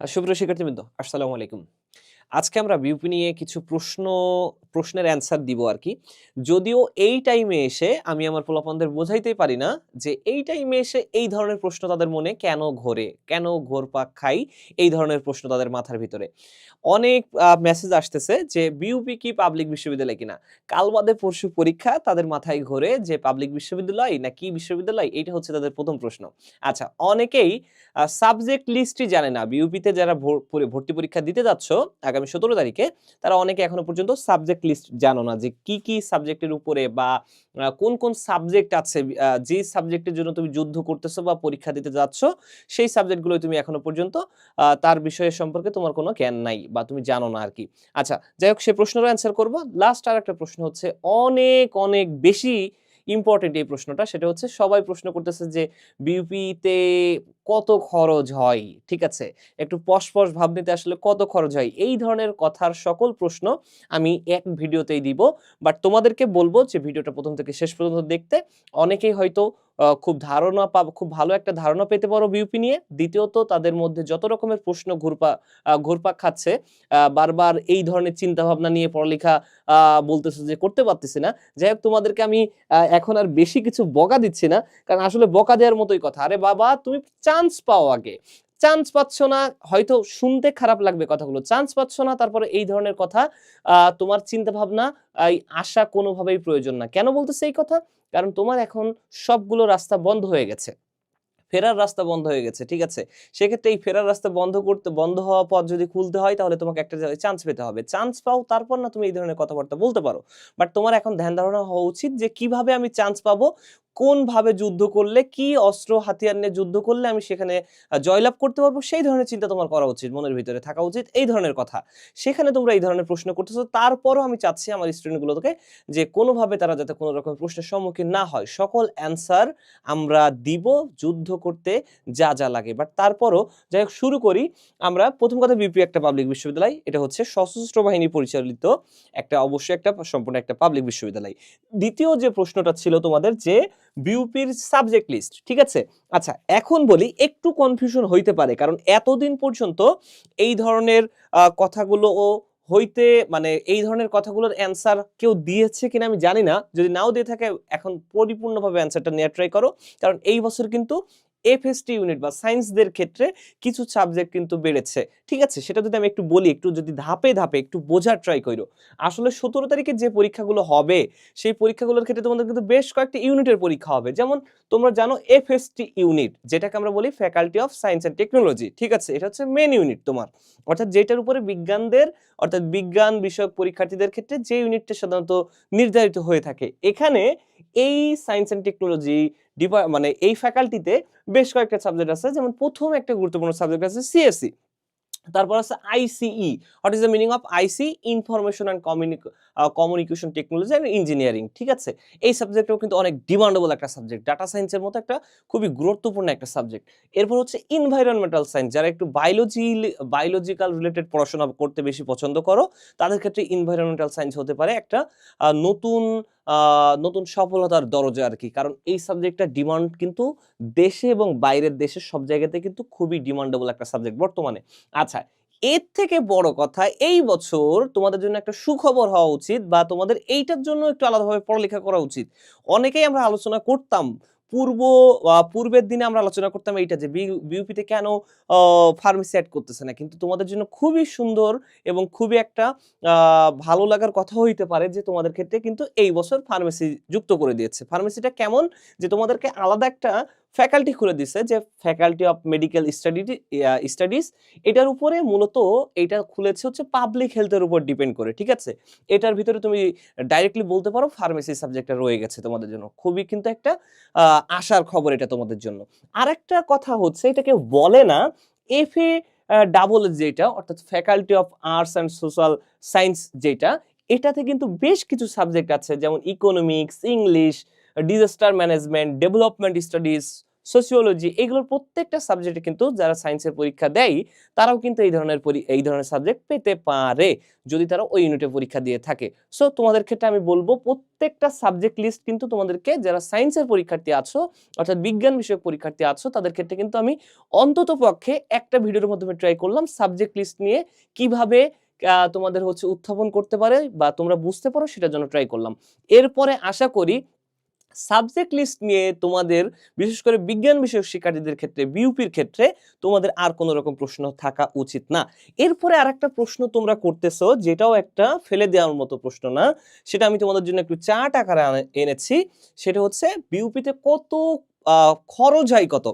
সুপ্রিয় শিক্ষার্থীবৃন্দ আসসালামু আলাইকুম। আজকে আমরা বিউপি নিয়ে কিছু প্রশ্ন, প্রশ্নের অ্যান্সার দিব আর কি। যদিও এই টাইমে এসে আমি আমার পোলাপানদের বোঝাইতেই পারি না যে এই টাইমে এসে এই ধরনের প্রশ্ন তাদের মনে কেন ঘোরে, কেন ঘোরপাক খাই এই ধরনের প্রশ্ন তাদের মাথার ভিতরে। অনেক মেসেজ আসতেছে যে বিউপি কি পাবলিক বিশ্ববিদ্যালয় কিনা? কাল বাদে পরশু পরীক্ষা তাদের মাথায় ঘোরে যে পাবলিক বিশ্ববিদ্যালয় না কি বিশ্ববিদ্যালয়? এটা হচ্ছে তাদের প্রথম প্রশ্ন। আচ্ছা অনেকেই সাবজেক্ট লিস্টই জানে না। বিউপিতে যারা ভর- ভর্তি পরীক্ষা দিতে যাচ্ছ আগামী সতেরো তারিখে তারা অনেকে এখনও পর্যন্ত সাবজেক্ট লিস্ট জানো না যে কি কি সাবজেক্টের উপরে বা কোন কোন সাবজেক্ট আছে যে সাবজেক্টের জন্য তুমি যুদ্ধ করতেছো বা পরীক্ষা দিতে যাচ্ছ, সেই সাবজেক্টগুলো তুমি এখনও পর্যন্ত তার বিষয়ে সম্পর্কে তোমার কোনো জ্ঞান নাই বা তুমি জানো না আর কি। আচ্ছা যাই হোক, সে প্রশ্নেরও অ্যান্সার করব। লাস্ট আর একটা প্রশ্ন হচ্ছে, অনেক অনেক বেশি ইম্পর্টেন্ট এই প্রশ্নটা, সেটা হচ্ছে সবাই প্রশ্ন করতেছে যে বিউপিতে কত খরচ হয়, ঠিক আছে? একটু পশপশ ভাব নিতে আসলে কত খরচ হয়? এই ধরনের কথার সকল প্রশ্ন আমি এক ভিডিওতেই দিব। বাট তোমাদেরকে বলব যে ভিডিওটা প্রথম থেকে শেষ পর্যন্ত দেখতে। অনেকেই হয়তো খুব ধারণা পাব খুব ভালো একটা ধারণা পেতে পারো বিউপি নিয়ে। দ্বিতীয়ত, তাদের মধ্যে যত রকমের প্রশ্ন ঘুরপা ঘুরপাক খাচ্ছে বারবার এই ধরনের চিন্তা ভাবনা নিয়ে পড়ালেখা বলতেছে যে করতে পারতেছি না। যাই হোক, তোমাদেরকে আমি এখন আর বেশি কিছু বকা দিচ্ছি না, কারণ আসলে বকা দেওয়ার মতোই কথা। আরে বাবা, তুমি চান্স পাও আগে। চান্স পাচ্ছ না, হয়তো শুনতে খারাপ লাগবে কথাগুলো। চান্স পাচ্ছ না, তারপরে এই ধরনের কথা তোমার চিন্তা ভাবনা আশা কোনোভাবেই প্রয়োজন না। কেন বলতেছে এই কথা? কারণ তোমার এখন সবগুলো রাস্তা বন্ধ হয়ে গেছে। ফেরার রাস্তা বন্ধ হয়ে গেছে, ঠিক আছে? সেক্ষেত্রে এই ফেরার রাস্তা বন্ধ করতে, বন্ধ হওয়া পথ যদি খুলতে হয়, তাহলে তোমাকে একটা চান্স পেতে হবে। চান্স পাও, তারপর না তুমি এই ধরনের কথাবার্তা বলতে পারো। বাট তোমার এখন ধ্যান ধারণা হওয়া উচিত যে কীভাবে আমি চান্স পাবো কোন ভাবে যুদ্ধ করলে, কি অস্ত্র হাতিয়ার নিয়ে যুদ্ধ করলে আমি সেখানে জয়লাভ করতে পারব? সেই ধরনের চিন্তা তোমার করা উচিত, মনের ভিতরে থাকা উচিত। এই ধরনের কথা। সেখানে তোমরা এই ধরনের প্রশ্ন করতেছো। তারপরও আমি চাচ্ছি আমার স্টুডেন্টগুলোকে যে কোনোভাবে তারা যাতে কোনো রকম প্রশ্নের সম্মুখীন না হয়। সকল অ্যান্সার আমরা দিব যুদ্ধ করতে যা যা লাগে। বাট তারপরও যাই হোক, শুরু করি। আমরা প্রথম কথা বিপি একটা পাবলিক বিশ্ববিদ্যালয়। এটা হচ্ছে সশস্ত্র বাহিনী পরিচালিত একটা, অবশ্যই একটা, সম্পূর্ণ একটা পাবলিক বিশ্ববিদ্যালয়। দ্বিতীয় যে প্রশ্নটা ছিল তোমাদের যে বিউপির সাবজেক্ট লিস্ট ঠিক আছে? আচ্ছা এখন বলি একটু কনফিউশন হইতে পারে, কারণ এতদিন পর্যন্ত এই ধরনের কথাগুলো ও হইতে মানে এই ধরনের কথাগুলোর অ্যান্সার কেউ দিয়েছে কিনা আমি জানি না। যদি নাও দিয়ে থাকে, এখন পরিপূর্ণভাবে অ্যান্সারটা নেওয়ার ট্রাই করো। কারণ এই বছর কিন্তু এফএসটি ইউনিট বা সায়েন্সদের ক্ষেত্রে কিছু সাবজেক্ট কিন্তু বেড়েছে। ঠিক আছে? সেটা যদি আমি একটু বলি, একটু যদি ধাপে ধাপে একটু বোঝার ট্রাই করো আসলে সতেরো তারিখে যে পরীক্ষাগুলো হবে, সেই পরীক্ষাগুলোর ক্ষেত্রে তোমাদের কিন্তু বেশ কয়েকটি ইউনিটের পরীক্ষা হবে। যেমন তোমরা জানো এফএসটি ইউনিট যেটাকে আমরা বলি faculty of science and technology ঠিক আছে? এটা হচ্ছে মেন ইউনিট তোমার। অর্থাৎ যেটার উপরে বিজ্ঞানদের, অর্থাৎ বিজ্ঞান বিষয়ক পরীক্ষার্থীদের ক্ষেত্রে যে ইউনিটটা সাধারণত নির্ধারিত হয়ে থাকে। এখানে এই সায়েন্স অ্যান্ড টেকনোলজি মানে এই ফ্যাকাল্টিতে বেশ কয়েকটা সাবজেক্ট আছে। যেমন প্রথম একটা গুরুত্বপূর্ণ সাবজেক্ট আছে সিএসসি তারপর আছে ICE what is the meaning of IC information and communication technology and engineering ঠিক আছে? এই সাবজেক্টও কিন্তু অনেক ডিমান্ডেবল একটা সাবজেক্ট ডাটা সায়েন্সের মতো একটা খুবই গুরুত্বপূর্ণ একটা সাবজেক্ট এরপর হচ্ছে ইনভাইরনমেন্টাল সায়েন্স যারা একটু বায়োলজি বায়োলজিক্যাল রিলেটেড পড়াশোনা করতে বেশি পছন্দ করো, তাদের ক্ষেত্রে ইনভাইরনমেন্টাল সায়েন্স হতে পারে একটা নতুন নতুন সফলতার দরজা আর কি। কারণ এই সাবজেক্টটা ডিমান্ড কিন্তু দেশে এবং বাইরের দেশে সব জায়গাতে কিন্তু খুবই ডিমান্ডেবল একটা সাবজেক্ট বর্তমানে। আচ্ছা এর থেকে বড় কথা, এই বছর তোমাদের জন্য একটা সুখবর হওয়া উচিত বা তোমাদের এইটার জন্য একটু আলাদাভাবে পড়ালেখা করা উচিত। অনেকেই আমরা আলোচনা করতাম পূর্ব পূর্বের দিনে আমরা আলোচনা করতাম এইটা যে বিউপিতে কেন ফার্মেসি অ্যাড করতেছে না? কিন্তু তোমাদের জন্য খুবই সুন্দর এবং খুবই একটা ভালো লাগার কথা হইতে পারে যে তোমাদের ক্ষেত্রে কিন্তু এই বছর ফার্মেসি যুক্ত করে দিয়েছে। ফার্মেসিটা কেমন? যে তোমাদেরকে আলাদা একটা ফ্যাকাল্টি খুলে দিছে যে faculty of medical study studies এটার উপরে মূলত এটা খুলেছে হচ্ছে পাবলিক হেলথের উপর ডিপেন্ড করে, ঠিক আছে? এটার ভিতরে তুমি ডাইরেক্টলি বলতে পারো ফার্মেসি সাবজেক্টটা রয়ে গেছে তোমাদের জন্য। খুবই কিন্তু একটা আশার খবর এটা তোমাদের জন্য। আরেকটা কথা হচ্ছে এটাকে বলে না এফ এ ডাবল যেটা, অর্থাৎ faculty of arts and social science যেটা, এটাতে কিন্তু বেশ কিছু সাবজেক্ট আছে, যেমন economics English disaster management development studies sociology এগুলোর প্রত্যেকটা সাবজেক্টে কিন্তু যারা সায়েন্সের পরীক্ষা দেয়, তারাও কিন্তু এই ধরনের এই ধরনের সাবজেক্ট পেতে পারে, যদি তারা ওই ইউনিটে পরীক্ষা দিয়ে থাকে। সো তোমাদের ক্ষেত্রে আমি বলব প্রত্যেকটা সাবজেক্ট লিস্ট কিন্তু তোমাদেরকে যারা সায়েন্সের পরীক্ষার্থী আছো, অর্থাৎ বিজ্ঞান বিষয়ক পরীক্ষার্থী আছো, তাদের ক্ষেত্রে কিন্তু আমি অন্তত পক্ষে একটা ভিডিওর মাধ্যমে ট্রাই করলাম সাবজেক্ট লিস্ট নিয়ে কীভাবে তোমাদের হচ্ছে উত্থাপন করতে পারে বা তোমরা বুঝতে পারো সেটার জন্য ট্রাই করলাম। এরপরে আশা করি সাবজেক্ট লিস্ট নিয়ে তোমাদের, বিশেষ করে বিজ্ঞান বিষয়ক শিক্ষার্থীদের ক্ষেত্রে বিউপির ক্ষেত্রে তোমাদের আর কোনো রকম প্রশ্ন থাকা উচিত না। এরপরে আর একটা প্রশ্ন তোমরা করতেছো, যেটাও একটা ফেলে দেওয়ার মতো প্রশ্ন না, সেটা আমি তোমাদের জন্য একটু চার্ট আকারে এনেছি। সেটা হচ্ছে বিউপিতে কত খরচ হয় কত?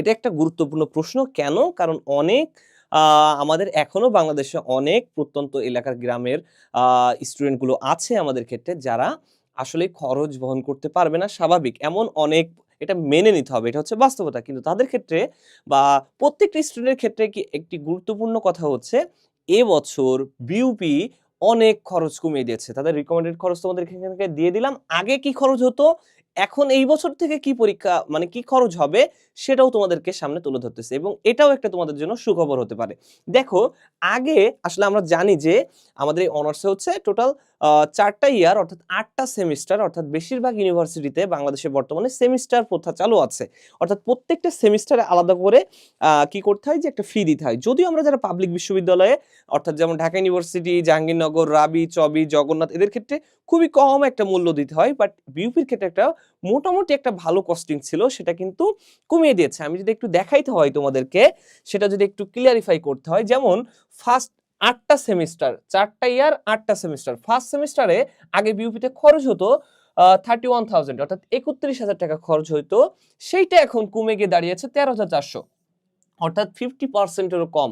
এটা একটা গুরুত্বপূর্ণ প্রশ্ন। কেন? কারণ অনেক আমাদের এখনও বাংলাদেশে অনেক প্রত্যন্ত এলাকার গ্রামের স্টুডেন্টগুলো আছে আমাদের ক্ষেত্রে যারা আসলে খরচ বহন করতে পারবে না, স্বাভাবিক। এমন অনেক এটা মেনে নিতে হবে, এটা হচ্ছে বাস্তবতা। কিন্তু তাদের ক্ষেত্রে বা প্রত্যেকটা স্টুডেন্টের ক্ষেত্রে কি একটি গুরুত্বপূর্ণ কথা হচ্ছে, এবছর বিউপি অনেক খরচ কমিয়ে দিয়েছে। তাদের রিকমেন্ডেড খরচ তোমাদের এখান দিয়ে দিলাম। আগে কি খরচ হতো, এখন এই বছর থেকে কি পরীক্ষা মানে কি খরচ হবে, সেটাও তোমাদেরকে সামনে তুলে ধরতেছে এবং এটাও একটা তোমাদের জন্য সুখবর হতে পারে। দেখো, আগে আসলে আমরা জানি যে আমাদের এই অনার্সে হচ্ছে টোটাল চারটা ইয়ার অর্থাৎ আটটা সেমিস্টার অর্থাৎ বেশিরভাগ ইউনিভার্সিটিতে বাংলাদেশে বর্তমানে সেমিস্টার প্রথা চালু আছে। অর্থাৎ প্রত্যেকটা সেমিস্টারে আলাদা করে কি করতে হয়? যে একটা ফি দিতে হয়। যদিও আমরা যারা পাবলিক বিশ্ববিদ্যালয়ে, অর্থাৎ যেমন ঢাকা ইউনিভার্সিটি জাহাঙ্গীরনগর, রাবি, চবি, জগন্নাথ, এদের ক্ষেত্রে খুবই কম একটা মূল্য দিতে হয়। বাট বিউপির ক্ষেত্রে একটা মোটামুটি একটা ভালো কস্টিং ছিল, সেটা কিন্তু কমিয়ে দিয়েছে। আমি যদি একটু দেখাইতে হয় তোমাদেরকে, সেটা যদি একটু ক্লিয়ারিফাই করতে হয়, যেমন ফার্স্ট আটটা সেমিস্টার, চারটা ইয়ার, আটটা সেমিস্টার। ফার্স্ট সেমিস্টারে আগে বিউপিতে খরচ হতো থার্টি ওয়ান থাউজেন্ড অর্থাৎ একত্রিশ হাজার টাকা খরচ হইতো। সেইটা এখন কমে গিয়ে দাঁড়িয়েছে তেরো হাজার চারশো, অর্থাৎ ফিফটি পার্সেন্টেরও কম।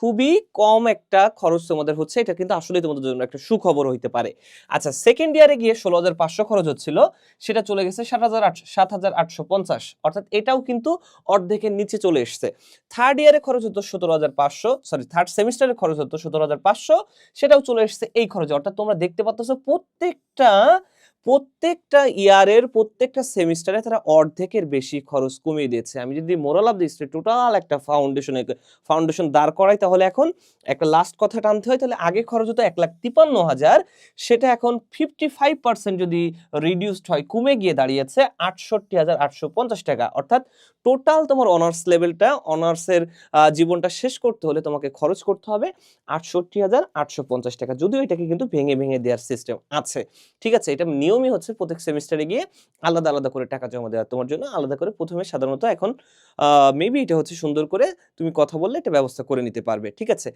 খুবই কম একটা খরচ তোমাদের হচ্ছে, এটা কিন্তু আসলে তোমাদের জন্য একটা সুখবর হইতে পারে। আচ্ছা সেকেন্ড ইয়ারে গিয়ে ষোলো হাজার পাঁচশো খরচ হচ্ছিল, সেটা চলে গেছে সাত হাজার আটশো সাত হাজার আটশো পঞ্চাশ। অর্থাৎ এটাও কিন্তু অর্ধেকের নিচে চলে এসছে। থার্ড ইয়ারে খরচ হতো সতেরো হাজার পাঁচশো সরি থার্ড সেমিস্টারে খরচ হতো সতেরো হাজার পাঁচশো, সেটাও চলে এসছে এই খরচে। অর্থাৎ তোমরা দেখতে পাচ্ছ প্রত্যেকটা প্রত্যেকটা ইয়ারের প্রত্যেকটা সেমিস্টারে তারা অর্ধেকের বেশি খরচ কমিয়ে দিয়েছে। আমি যদি মোরাল অফ দিস টোটাল একটা ফাউন্ডেশনে ফাউন্ডেশন দাঁড় করাই, তাহলে এখন একটা লাস্ট কথা টানতে হয়, তাহলে আগে খরচ হতো এক লাখ তিপান্ন হাজার, সেটা এখন ফিফটি ফাইভ পার্সেন্ট যদি রিডিউসড হয়, কমে গিয়ে দাঁড়িয়েছে আটষট্টি হাজার আটশো পঞ্চাশ টাকা। অর্থাৎ টোটাল তোমার অনার্স লেভেলটা অনার্সের জীবনটা শেষ করতে হলে তোমাকে খরচ করতে হবে আটষট্টি হাজার আটশো পঞ্চাশ টাকা। যদিও এটাকে কিন্তু ভেঙে ভেঙে দেওয়ার সিস্টেম আছে। ঠিক আছে, এটা নিয়মই হচ্ছে প্রত্যেক সেমিস্টারে গিয়ে আলাদা আলাদা করে টাকা জমা দেওয়া তোমার জন্য। আলাদা করে প্রথমে সাধারণত এখন মেবি এটা হচ্ছে সুন্দর করে তুমি কথা বললে এটা ব্যবস্থা করে নিতে পারবে, ঠিক আছে?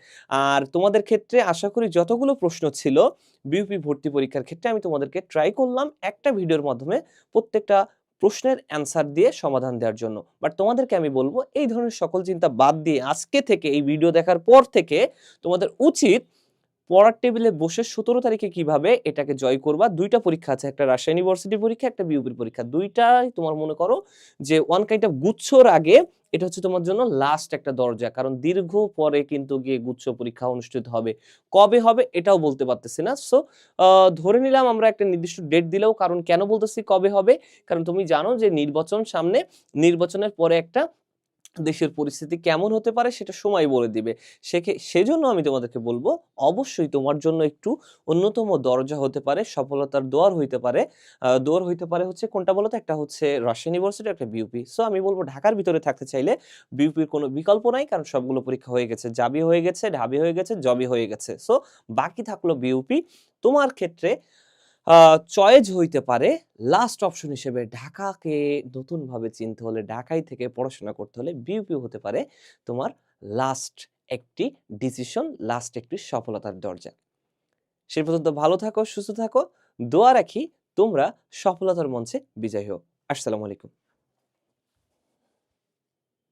আর তোমাদের ক্ষেত্রে আশা করি যতগুলো প্রশ্ন ছিল বিউপি ভর্তি পরীক্ষার ক্ষেত্রে আমি তোমাদেরকে ট্রাই করলাম একটা ভিডিওর মাধ্যমে প্রত্যেকটা প্রশ্নের অ্যান্সার দিয়ে সমাধান দেওয়ার জন্য। বাট তোমাদেরকে আমি বলব, এই ধরনের সকল চিন্তা বাদ দিয়ে আজকে থেকে, এই ভিডিও দেখার পর থেকে তোমাদের উচিত পড়ার টেবিলে বসে সতেরো তারিখে কীভাবে এটাকে জয় করবা? দুইটা পরীক্ষা আছে, একটা রাজশাহী ইউনিভার্সিটি পরীক্ষা, একটা বিউপির পরীক্ষা। দুইটাই তোমার মনে করো যে ওয়ান কাইন্ড অফ গুচ্ছর আগে এটা হচ্ছে তোমার জন্য লাস্ট একটা দরজা, কারণ দীর্ঘ পরে কিন্তু গিয়ে গুচ্ছ পরীক্ষা অনুষ্ঠিত হবে। কবে হবে এটাও বলতে পারতেছি না। সো ধরে নিলাম আমরা একটা নির্দিষ্ট ডেট দিলেও, কারণ কেন বলতেছি কবে হবে? কারণ তুমি জানো যে নির্বাচন সামনে, নির্বাচনের পরে একটা দেশের পরিস্থিতি কেমন হতে পারে সেটা সময় বলে দিবে। সেকে, সেজন্য আমি তোমাদেরকে বলব, অবশ্যই তোমার জন্য একটু অন্যতম দরজা হতে পারে, সফলতার দোয়ার হইতে পারে। দোয়ার হইতে পারে হচ্ছে কোনটা বলতো একটা হচ্ছে রাজশাহী ইউনিভার্সিটি একটা বিউপি সো আমি বলব ঢাকার ভিতরে থাকতে চাইলে বিউপির কোনো বিকল্প নাই, কারণ সবগুলো পরীক্ষা হয়ে গেছে। জাবি হয়ে গেছে, ঢাবি হয়ে গেছে, জবি হয়ে গেছে। সো বাকি থাকল বিউপি তোমার ক্ষেত্রে চয়েজ হইতে পারে। লাস্ট অপশন হিসেবে ঢাকাকে নতুনভাবে চিনতে হলে ঢাকায় থেকে পড়াশোনা করতে হলে বিউপি হতে পারে তোমার লাস্ট একটি ডিসিশন লাস্ট একটি সফলতার দরজা। সে পর্যন্ত ভালো থাকো, সুস্থ থাকো, দোয়া রাখি, তোমরা সফলতার মঞ্চে বিজয় হও। আসসালামু আলাইকুম।